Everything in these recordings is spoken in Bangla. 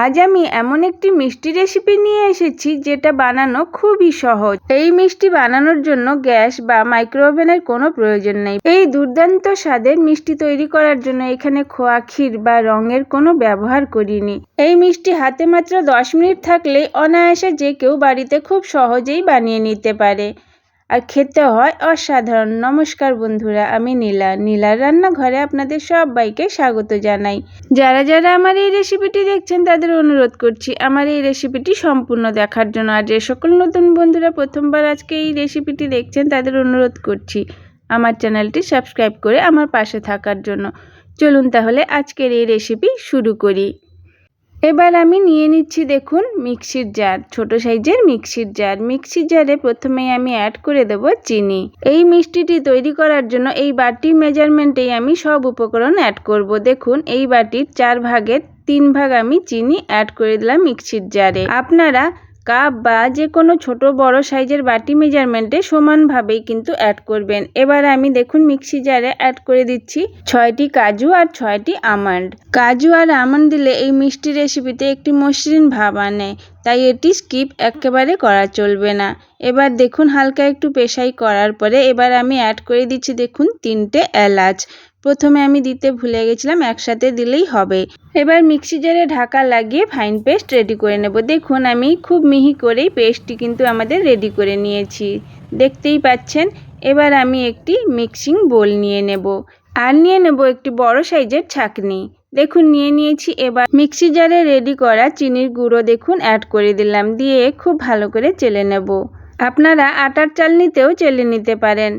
আজ আমি এমন একটি মিষ্টি রেসিপি নিয়ে এসেছি যেটা বানানো খুবই সহজ। এই মিষ্টি বানানোর জন্য গ্যাস বা মাইক্রোওভেনের কোনো প্রয়োজন নেই। এই দুর্দান্ত স্বাদের মিষ্টি তৈরি করার জন্য এখানে খোয়া ক্ষীর বা রঙের কোনো ব্যবহার করিনি। এই মিষ্টি হাতে মাত্র দশ মিনিট থাকলেই অনায়াসে যে কেউ বাড়িতে খুব সহজেই বানিয়ে নিতে পারে। আর খেতে হয় অসাধারণ। নমস্কার বন্ধুরা, আমি নীলা। নীলার রান্নাঘরে আপনাদের সবাইকে স্বাগত জানাই। যারা যারা আমার এই রেসিপিটি দেখছেন, তাদের অনুরোধ করছি, আমার এই রেসিপিটি সম্পূর্ণ দেখার জন্য। আর যে সকল নতুন বন্ধুরা প্রথমবার আজকে এই রেসিপিটি দেখছেন, তাদের অনুরোধ করছি আমার চ্যানেলটি সাবস্ক্রাইব করে আমার পাশে থাকার জন্য। চলুন তাহলে আজকের এই রেসিপি শুরু করি। এবার আমি নিয়ে নিচ্ছি দেখুন মিক্সির জার ছোট সাইজের মিক্সির জার মিক্সির জারে প্রথমেই আমি অ্যাড করে দেব চিনি। এই মিষ্টিটি তৈরি করার জন্য এই বাটির মেজারমেন্টেই আমি সব উপকরণ অ্যাড করব। দেখুন এই বাটির চার ভাগের তিন ভাগ আমি চিনি অ্যাড করে দিলাম মিক্সির জারে আপনারা কাপ বা যে কোনো ছোট বড় সাইজের বাটি মেজারমেন্টে সমানভাবেই কিন্তু অ্যাড করবেন। এবার আমি দেখুন মিক্সি জারে অ্যাড করে দিচ্ছি ছয়টি কাজু আর ছয়টি আমন্ড। কাজু আর আমন্ড দিলে এই মিষ্টি রেসিপিতে একটি মসৃণ ভাব আনে, তাই এটি স্কিপ একেবারে করা চলবে না। এবার দেখুন হালকা একটু পেশাই করার পরে এবার আমি অ্যাড করে দিচ্ছি দেখুন তিনটে এলাচ। প্রথমে আমি দিতে ভুলে গেছিলাম, একসাথে দিলেই হবে। এবার মিক্সি জারে ঢাকা লাগিয়ে ফাইন পেস্ট রেডি করে নেব। দেখুন, আমি খুব মিহি করেই পেস্টটি কিন্তু আমাদের রেডি করে নিয়েছি। দেখতেই পাচ্ছেন, এবার আমি একটি মিক্সিং বোল নিয়ে নেব। আর নিয়ে নেব একটি বড় সাইজের ছাকনি। দেখুন, নিয়ে নিয়েছি এবার মিক্সি জারে রেডি করা চিনির গুঁড়ো দেখুন অ্যাড করে দিলাম, দিয়ে খুব ভালো করে চেলে নেব। আপনারা আটার চালনিতেও চেলে নিতে পারেন।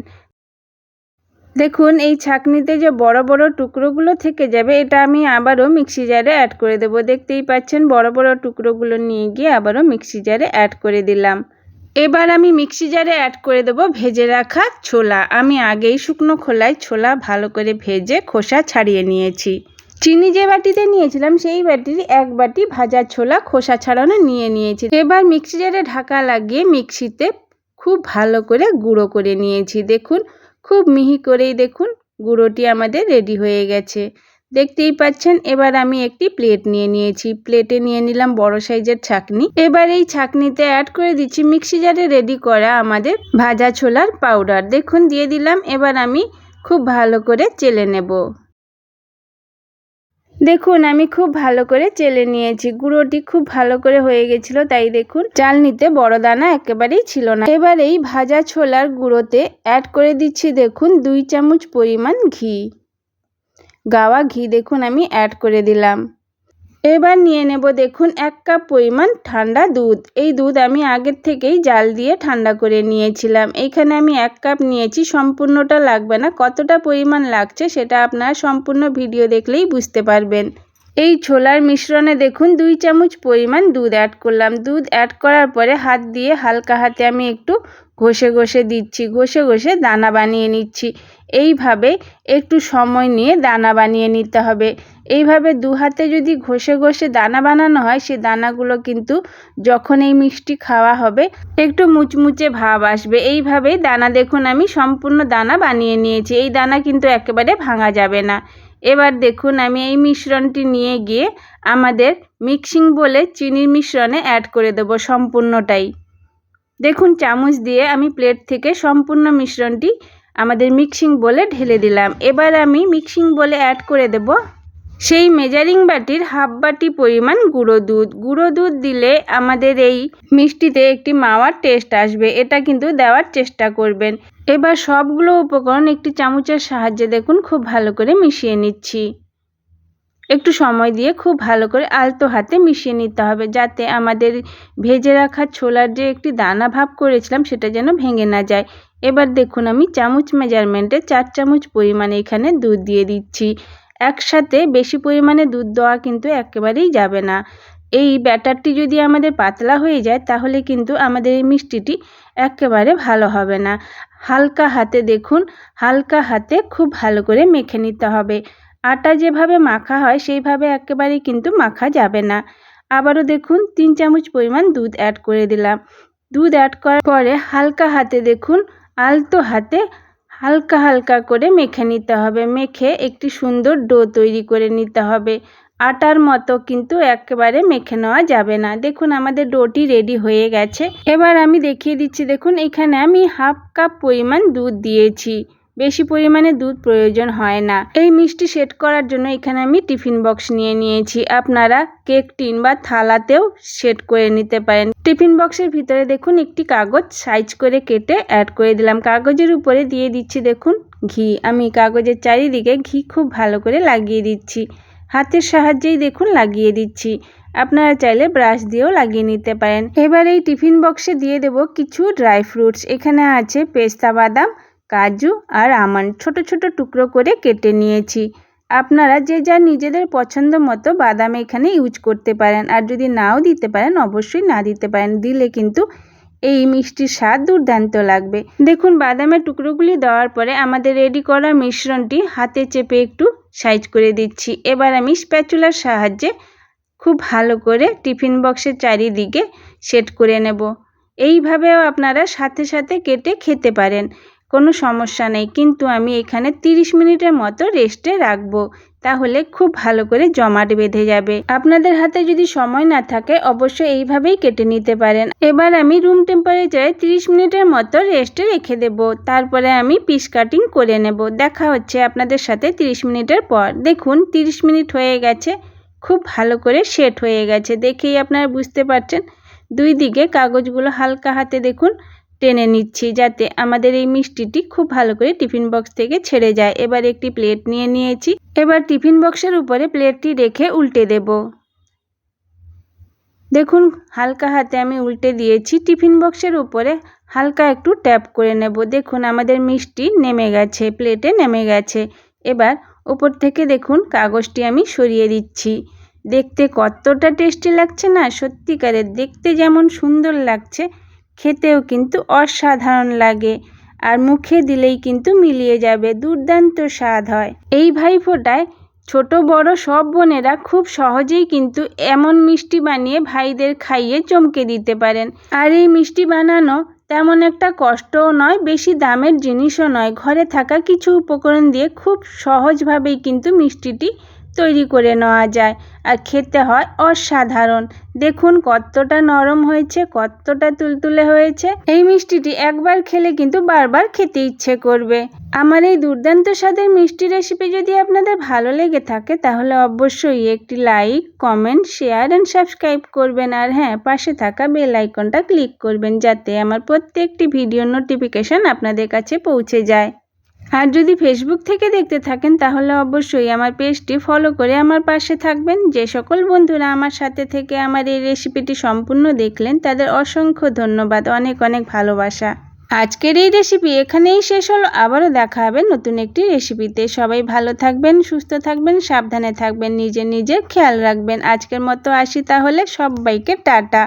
দেখুন, এই ছাকনিতে যে বড় বড় টুকরোগুলো থেকে যাবে, এটা আমি আবারও মিক্সি জারে অ্যাড করে দেবো। দেখতেই পাচ্ছেন, বড় বড় টুকরোগুলো নিয়ে গিয়ে আবারও মিক্সি জারে অ্যাড করে দিলাম। এবার আমি মিক্সি জারে অ্যাড করে দেবো ভেজে রাখা ছোলা। আমি আগেই শুকনো খোলায় ছোলা ভালো করে ভেজে খোসা ছাড়িয়ে নিয়েছি। চিনি যে বাটিতে নিয়েছিলাম, সেই বাটির এক বাটি ভাজা ছোলা খোসা ছাড়ানো নিয়ে নিয়েছি। এবার মিক্সি জারে ঢাকা লাগিয়ে মিক্সিতে খুব ভালো করে গুঁড়ো করে নিয়েছি। দেখুন খুব মিহি করেই দেখুন, গুঁড়োটি আমাদের রেডি হয়ে গেছে। দেখতেই পাচ্ছেন, এবার আমি একটি প্লেট নিয়ে নিয়েছি। প্লেটে নিয়ে নিলাম বড় সাইজের ছাকনি। এবার এই ছাকনিতে অ্যাড করে দিচ্ছি মিক্সি জারে রেডি করা আমাদের ভাজা ছোলার পাউডার দেখুন, দিয়ে দিলাম। এবার আমি খুব ভালো করে চেলে নেব। দেখুন, আমি খুব ভালো করে চেলে নিয়েছি। গুঁড়োটি খুব ভালো করে হয়ে গেছিল, তাই দেখুন, চাল নিতে বড় দানা একেবারেই ছিল না। এবার এই ভাজা ছোলার গুঁড়োতে অ্যাড করে দিচ্ছি দেখুন, দুই চামচ পরিমাণ ঘি। গাওয়া ঘি দেখুন, আমি অ্যাড করে দিলাম। এবার নিয়ে নেব দেখুন এক কাপ পরিমাণ ঠান্ডা দুধ। এই দুধ আমি আগের থেকেই জাল দিয়ে ঠান্ডা করে নিয়েছিলাম। এইখানে আমি এক কাপ নিয়েছি, সম্পূর্ণটা লাগবে না। কতটা পরিমাণ লাগছে সেটা আপনারা সম্পূর্ণ ভিডিও দেখলেই বুঝতে পারবেন। এই ছোলার মিশ্রণে দেখুন দুই চামচ পরিমাণ দুধ অ্যাড করলাম। দুধ অ্যাড করার পরে হাত দিয়ে হালকা হাতে আমি একটু ঘষে ঘষে দিচ্ছি। ঘষে ঘষে দানা বানিয়ে নিচ্ছি। এইভাবে একটু সময় নিয়ে দানা বানিয়ে নিতে হবে। এইভাবে দু হাতে যদি ঘষে ঘষে দানা বানানো হয়, সে দানাগুলো কিন্তু যখন এই মিষ্টি খাওয়া হবে, একটু মুচমুচে ভাব আসবে। এইভাবেই দানা দেখুন আমি সম্পূর্ণ দানা বানিয়ে নিয়েছি। এই দানা কিন্তু একেবারে ভাঙা যাবে না। এবার দেখুন আমি এই মিশ্রণটি নিয়ে গিয়ে আমাদের মিক্সিং বলে চিনির মিশ্রণে অ্যাড করে দেব সম্পূর্ণটাই। দেখুন চামচ দিয়ে আমি প্লেট থেকে সম্পূর্ণ মিশ্রণটি আমাদের মিক্সিং বলে ঢেলে দিলাম। এবার আমি মিক্সিং বলে অ্যাড করে দেব সেই মেজারিং বাটির হাফ বাটি পরিমাণ গুঁড়ো দুধ। গুঁড়ো দুধ দিলে আমাদের এই মিষ্টিতে একটি মাওয়ার টেস্ট আসবে, এটা কিন্তু দেওয়ার চেষ্টা করবেন। এবার সবগুলো উপকরণ একটি চামচের সাহায্যে দেখুন, খুব ভালো করে মিশিয়ে নিচ্ছি। একটু সময় দিয়ে খুব ভালো করে আলতো হাতে মিশিয়ে নিতে হবে, যাতে আমাদের ভেজে রাখা ছোলার যে একটি দানা ভাব করেছিলাম, সেটা যেন ভেঙে না যায়। এবার দেখুন আমি চামচ মেজারমেন্টে চার চামচ পরিমাণে এখানে দুধ দিয়ে দিচ্ছি। একসাথে বেশি পরিমাণে দুধ দেওয়া কিন্তু একেবারেই যাবে না। এই ব্যাটারটি যদি আমাদের পাতলা হয়ে যায়, তাহলে কিন্তু আমাদের এই মিষ্টিটি একেবারে ভালো হবে না। হালকা হাতে দেখুন, হালকা হাতে খুব ভালো করে মেখে নিতে হবে। আটা যেভাবে মাখা হয়, সেইভাবে একেবারেই কিন্তু মাখা যাবে না। আবারও দেখুন, তিন চামচ পরিমাণ দুধ অ্যাড করে দিলাম। দুধ অ্যাড করার পরে হালকা হাতে দেখুন আলতো হাতে হালকা হালকা করে মেখে নিতে হবে। মেখে একটি সুন্দর ডো তৈরি করে নিতে হবে। আটার মতো কিন্তু একেবারে মেখে নেওয়া যাবে না। দেখুন, আমাদের ডোটি রেডি হয়ে গেছে। এবার আমি দেখিয়ে দিচ্ছি, দেখুন, এখানে আমি হাফ কাপ পরিমাণ দুধ দিয়েছি। বেশি পরিমাণে দুধ প্রয়োজন হয় না। এই মিষ্টি সেট করার জন্য এখানে আমি টিফিন বক্স নিয়ে নিয়েছি। আপনারা কেক টিন বা থালাতেও সেট করে নিতে পারেন। টিফিন বক্সের ভিতরে দেখুন একটি কাগজ সাইজ করে কেটে অ্যাড করে দিলাম। কাগজের উপরে দিয়ে দিচ্ছি দেখুন ঘি। আমি কাগজের চারিদিকে ঘি খুব ভালো করে লাগিয়ে দিচ্ছি। হাতের সাহায্যেই দেখুন লাগিয়ে দিচ্ছি। আপনারা চাইলে ব্রাশ দিয়েও লাগিয়ে নিতে পারেন। এবার এই টিফিন বক্সে দিয়ে দেব কিছু ড্রাই ফ্রুটস। এখানে আছে পেস্তা বাদাম কাজু আর আমন্ড ছোট ছোট টুকরো করে কেটে নিয়েছি। আপনারা যে যা নিজেদের পছন্দ মতো বাদাম এখানে ইউজ করতে পারেন। আর যদি নাও দিতে পারেন, অবশ্যই না দিতে পারেন। দিলে কিন্তু এই মিষ্টির স্বাদ দুর্দান্ত লাগবে। দেখুন, বাদামের টুকরোগুলি দেওয়ার পরে আমাদের রেডি করা মিশ্রণটি হাতে চেপে একটু সাইজ করে দিচ্ছি। এবার আমি স্প্যাচুলার সাহায্যে খুব ভালো করে টিফিন বক্সের চারিদিকে সেট করে নেব। এইভাবেও আপনারা সাথে সাথে কেটে খেতে পারেন। কোনো সমস্যা নেই, কিন্তু আমি এখানে 30 মিনিটের মতো রেস্টে রাখব। তাহলে খুব ভালো করে জমাট বেঁধে যাবে। আপনাদের হাতে যদি সময় না থাকে অবশ্যই এইভাবেই কেটে নিতে পারেন। এবার আমি রুম টেম্পারেচারে 30 মিনিটের মতো রেস্টে রেখে দেব। তারপরে আমি পিস কাটিং করে নেব। দেখা হচ্ছে আপনাদের সাথে 30 মিনিটের পর। দেখুন 30 মিনিট হয়ে গেছে। খুব ভালো করে সেট হয়ে গেছে। দেখেই আপনারা বুঝতে পারছেন। দুই দিকে কাগজগুলো হালকা হাতে দেখুন। টেনে নিচ্ছি যাতে আমাদের এই মিষ্টিটি খুব ভালো করে টিফিন বক্স থেকে ছেড়ে যায়। এবার একটি প্লেট নিয়ে নিয়েছি। এবার টিফিন বক্সের উপরে প্লেটটি রেখে উল্টে দেব। দেখুন, হালকা হাতে আমি উল্টে দিয়েছি। টিফিন বক্সের উপরে হালকা একটু ট্যাপ করে নেব। দেখুন, আমাদের মিষ্টি নেমে গেছে, প্লেটে নেমে গেছে। এবার ওপর থেকে দেখুন, কাগজটি আমি সরিয়ে দিচ্ছি। দেখতে কতটা টেস্টি লাগছে না? সত্যিকারের দেখতে যেমন সুন্দর লাগছে খেতেও কিন্তু অসাধারণ লাগে আর মুখে দিলেই কিন্তু মিলিয়ে যাবে দুর্দান্ত স্বাদ হয়। এই ভাইফোঁটায় ছোট বড় সব বোনেরা খুব সহজেই কিন্তু এমন মিষ্টি বানিয়ে ভাইদের খাইয়ে চমকে দিতে পারেন। আর এই মিষ্টি বানানো তেমন একটা কষ্টও নয়, বেশি দামের জিনিসও নয়। ঘরে থাকা কিছু উপকরণ দিয়ে খুব সহজভাবেই কিন্তু মিষ্টিটি তৈরি করে নেওয়া যায়। আর খেতে হয় অসাধারণ। দেখুন কতটা নরম হয়েছে, কতটা তুলতুলে হয়েছে। এই মিষ্টিটি একবার খেলে কিন্তু বারবার খেতে ইচ্ছে করবে। আমার এই দুর্দান্ত স্বাদের মিষ্টি রেসিপি যদি আপনাদের ভালো লেগে থাকে, তাহলে অবশ্যই একটি like comment share and subscribe করবেন। আর হ্যাঁ পাশে থাকা বেল আইকনটা ক্লিক করবেন, যাতে আমার প্রত্যেকটি ভিডিও নোটিফিকেশান আপনাদের কাছে পৌঁছে যায়। আর যদি ফেসবুক থেকে দেখতে থাকেন, তাহলে অবশ্যই আমার পেজটি ফলো করে আমার পাশে থাকবেন। যে সকল বন্ধুরা আমার সাথে থেকে আমার এই রেসিপিটি সম্পূর্ণ দেখলেন, তাদের অসংখ্য ধন্যবাদ, অনেক অনেক ভালোবাসা। আজকের এই রেসিপি এখানেই শেষ হলো। আবারও দেখা হবে নতুন একটি রেসিপিতে সবাই ভালো থাকবেন, সুস্থ থাকবেন, সাবধানে থাকবেন, নিজে নিজের খেয়াল রাখবেন। আজকের মতো আসি তাহলে। সবাইকে টাটা।